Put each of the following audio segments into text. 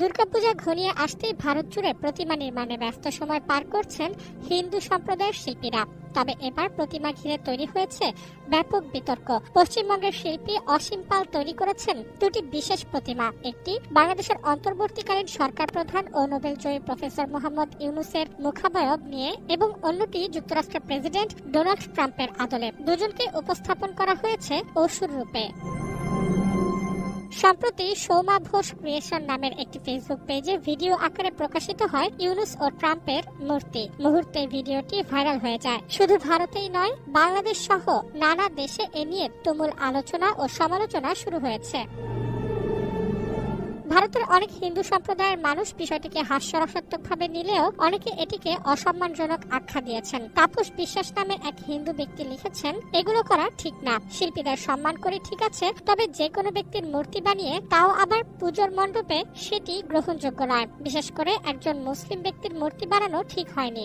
দুর্গাপূজা ঘনিয়ে আসতেই ভারত জুড়ে প্রতিমা নির্মাণে ব্যস্ত সময় পার করছেন হিন্দু সম্প্রদায়ের শিল্পীরা। তবে এবার প্রতিমা ঘিরে তৈরি হয়েছে ব্যাপক বিতর্ক। পশ্চিমবঙ্গের শিল্পী অসীম পাল তৈরি করেছেন দুটি বিশেষ প্রতিমা। একটি বাংলাদেশের অন্তর্বর্তীকালীন সরকার প্রধান ও নোবেল জয়ী প্রফেসর মোহাম্মদ ইউনুসের মুখাবয়ব নিয়ে এবং অন্যটি যুক্তরাষ্ট্রের প্রেসিডেন্ট ডোনাল্ড ট্রাম্পের আদলে। দুজনকে উপস্থাপন করা হয়েছে অসুর রূপে। সম্প্রতি সৌমা ঘোষ ক্রিয়েশন নামের একটি ফেসবুক পেজে ভিডিও আকারে প্রকাশিত হয় ইউনুস ও ট্রাম্পের মূর্তি। মুহূর্তে ভিডিওটি ভাইরাল হয়ে যায়। শুধু ভারতেই নয়, বাংলাদেশ সহ নানা দেশে এ নিয়ে তুমুল আলোচনা ও সমালোচনা শুরু হয়েছে। ভারতের অনেক হিন্দু সম্প্রদায়ের মানুষ বিষয়টিকে হাস্যরসাত্মকভাবে নিলেও অনেকে এটিকে অসম্মানজনক আখ্যা দিয়েছেন। তাপস বিশ্বাস নামে এক হিন্দু ব্যক্তি লিখেছেন, এগুলো করা ঠিক না। শিল্পীদের সম্মান করে ঠিক আছে, তবে যে কোনো ব্যক্তির মূর্তি বানিয়ে তাও আবার পুজোর মণ্ডপে সেটি গ্রহণযোগ্য নয়। বিশেষ করে একজন মুসলিম ব্যক্তির মূর্তি বানানো ঠিক হয়নি।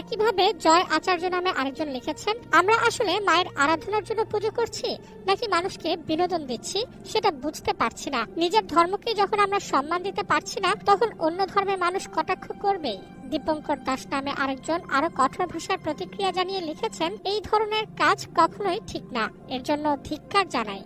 একইভাবে জয় আচার্য নামে আরেকজন লিখেছেন, আমরা আসলে মায়ের আরাধনার জন্য পুজো করছি নাকি মানুষকে বিনোদন দিচ্ছি, সেটা বুঝতে পারছি না। নিজের ধর্মকে যখন আমরা সম্মান দিতে পারছি না, তখন অন্য ধর্মের মানুষ কটাক্ষ করবেই। দীপঙ্কর দাস নামে আরেকজন আরও কঠোর ভাষার প্রতিক্রিয়া জানিয়ে লিখেছেন, এই ধরনের কাজ কখনোই ঠিক না। এর জন্য ধিক্কার জানাই।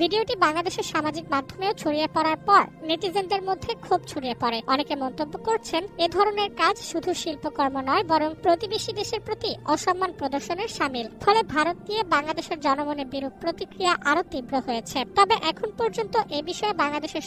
ভিডিওটি বাংলাদেশের সামাজিক মাধ্যমেও ছড়িয়ে পড়ার পর নেটিজেনদের মধ্যে খুব ছড়িয়ে পড়ে। অনেকে মন্তব্য করছেন, এ ধরনের কাজ শুধু শিল্পকর্ম নয়, বরং প্রতিবেশী দেশের প্রতি অসম্মান প্রদর্শনের সামিল। ফলে ভারত নিয়ে বাংলাদেশের জনমনে বিরূপ প্রতিক্রিয়া আরও তীব্র হয়েছে। তবে এখন পর্যন্ত এ বিষয়ে বাংলাদেশের